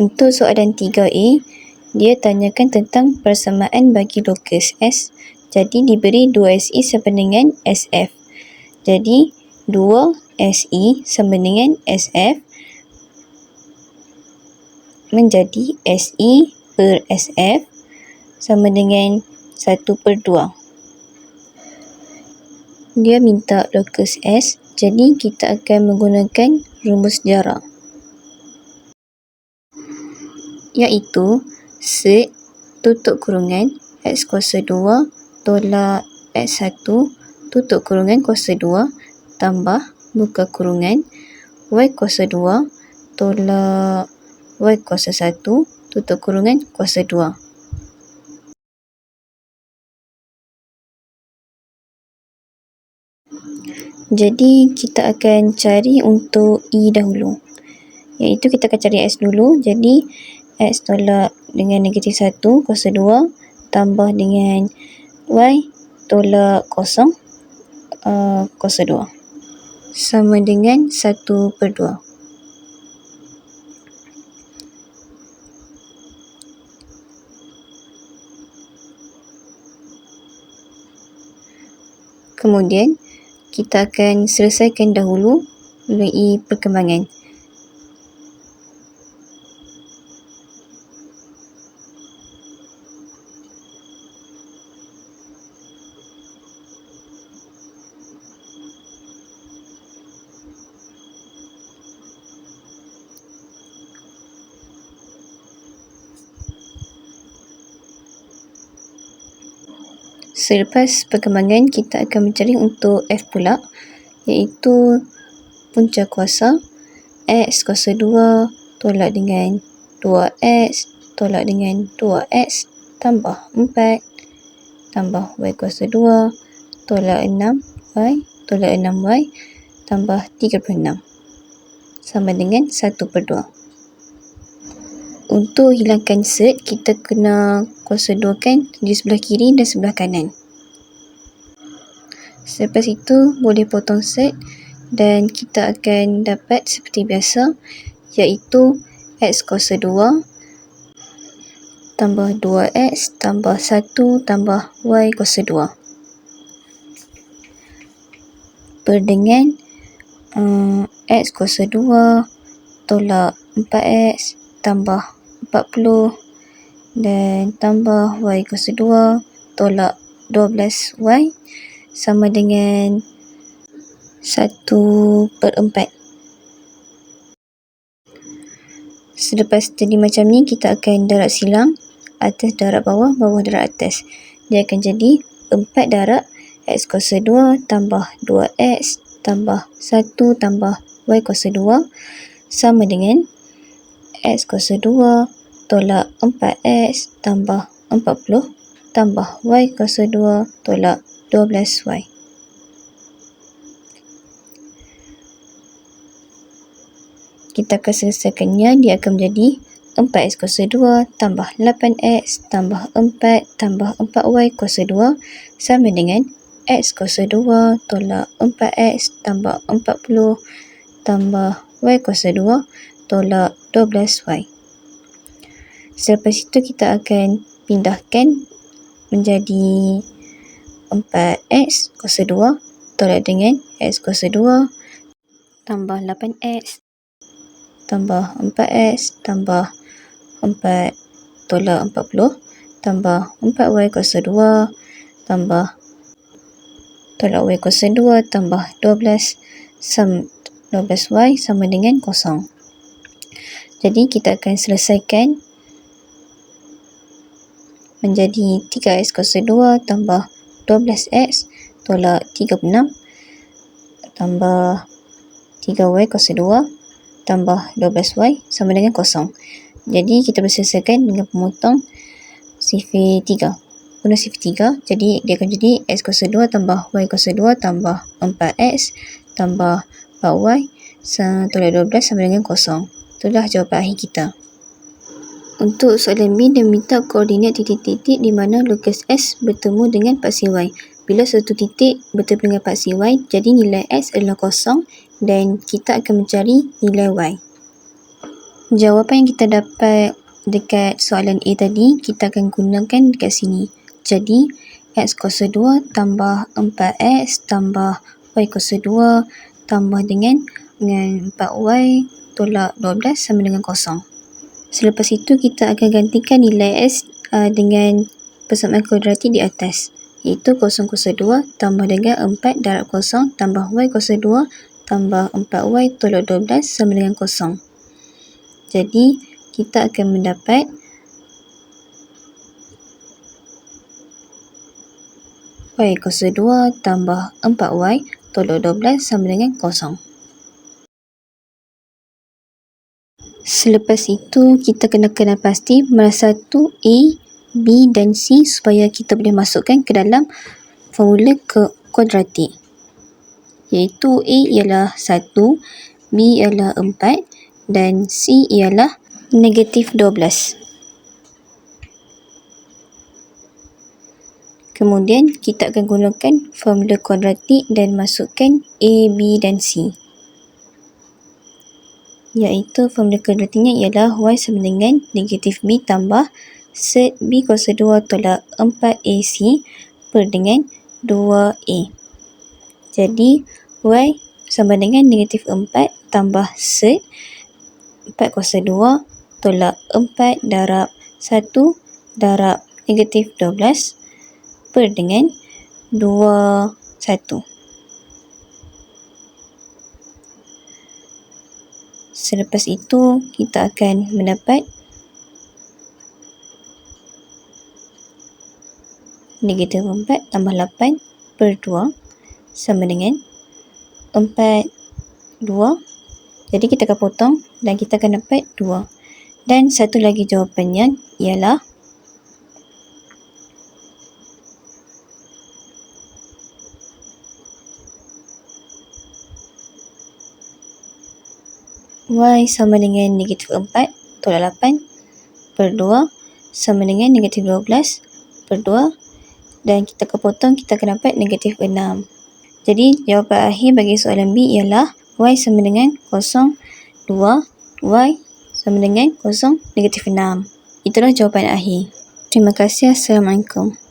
Untuk soalan 3A, dia tanyakan tentang persamaan bagi lokus S. Jadi diberi 2SE sama dengan SF. Jadi 2SE sama dengan SF menjadi SE per SF sama dengan 1 per 2. Dia minta lokus S, jadi kita akan menggunakan rumus jarak. Iaitu set tutup kurungan X kuasa 2 tolak X1 tutup kurungan kuasa 2 tambah buka kurungan Y kuasa 2 tolak Y kuasa 1 tutup kurungan kuasa 2. Jadi kita akan cari untuk E dahulu. Iaitu kita akan cari X dulu. Jadi X tolak dengan negatif 1 kuasa 2 tambah dengan Y tolak kosong uh, kuasa 2 sama dengan 1 per 2. Kemudian kita akan selesaikan dahulu melalui perkembangan. Selepas perkembangan, kita akan mencari untuk F pula iaitu punca kuasa X kuasa 2 tolak dengan 2X tolak dengan 2X tambah 4 tambah Y kuasa 2 tolak 6Y tolak 6Y tambah 36 sama dengan 1 per 2. Untuk hilangkan set, kita kena kuasa 2 kan di sebelah kiri dan sebelah kanan. Selepas itu boleh potong set dan kita akan dapat seperti biasa iaitu X kuasa 2 tambah 2X tambah 1 tambah Y kuasa 2 per dengan um, X kuasa 2 tolak 4X tambah 40 dan tambah y kuasa 2 tolak 12y sama dengan 1 per 4. Selepas jadi macam ni, kita akan darat silang atas darat bawah, bawah darat atas. Dia akan jadi 4 darat x kuasa 2 tambah 2x tambah 1 tambah y kuasa 2 sama dengan x kuasa 2 tolak 4x tambah 40 tambah y kuasa 2 tolak 12y. Kita akan selesaikannya, dia akan menjadi 4x kuasa 2 tambah 8x tambah 4 tambah 4y kuasa 2 sama dengan x kuasa 2 tolak 4x tambah 40 tambah y kuasa 2 tolak 12y. Selepas itu kita akan pindahkan menjadi 4x kuasa 2 tolak dengan x kuasa 2 tambah 8x tambah 4x tambah 4 tolak 40 tambah 4y kuasa 2 tambah tolak y kuasa 2 tambah 12 sam 12y sama dengan kosong. Jadi kita akan selesaikan menjadi 3x kuasa 2 tambah 12x tolak 36 tambah 3y kuasa 2 tambah 12y sama dengan kosong. Jadi kita berselesaikan dengan pemotong sifir 3. Guna sifir 3, jadi dia akan jadi x kuasa 2 tambah y kuasa 2 tambah 4x tambah 4y tolak 12 sama dengan kosong. Itulah jawapan akhir kita. Untuk soalan B, dia minta koordinat titik-titik di mana lokus S bertemu dengan paksi Y. Bila satu titik bertemu dengan paksi Y, jadi nilai S adalah kosong dan kita akan mencari nilai Y. jawapan yang kita dapat dekat soalan A tadi, kita akan gunakan dekat sini. Jadi, X kuasa 2 tambah 4X tambah Y kuasa 2 tambah dengan dengan 4Y tolak 12 sama dengan kosong. Selepas itu, kita akan gantikan nilai S uh, dengan persamaan kuadratik di atas. Iaitu kosong kuasa 2 tambah dengan 4 darab kosong tambah Y kuasa 2 tambah 4Y tolak 12 sama dengan kosong. Jadi, kita akan mendapat Y kuasa 2 tambah 4Y tolak 12 sama dengan kosong. Selepas itu, kita kena kenal pasti mana satu A, B dan C supaya kita boleh masukkan ke dalam formula ke kuadratik. Iaitu A ialah 1, B ialah 4 dan C ialah negatif 12. Kemudian kita akan gunakan formula kuadratik dan masukkan A, B dan C. Iaitu formula kuadratiknya ialah Y sama dengan negatif B tambah set B kuasa 2 tolak 4AC per dengan 2A. Jadi Y sama dengan negatif 4 tambah set 4 kuasa 2 tolak 4 darab 1 darab negatif 12 per dengan 2, 1. Selepas itu, kita akan mendapat negatif 4 tambah 8 per 2 sama dengan 4, 2. Jadi kita akan potong dan kita akan dapat 2. Dan satu lagi jawapannya ialah Y sama dengan negatif 4 tolak 8 per 2 sama dengan negatif 12 per 2 dan kita kepotong kita akan dapat negatif 6. Jadi jawapan akhir bagi soalan B ialah Y sama dengan 0, 2, Y sama dengan 0, negatif 6. Itulah jawapan akhir. Terima kasih. Assalamualaikum.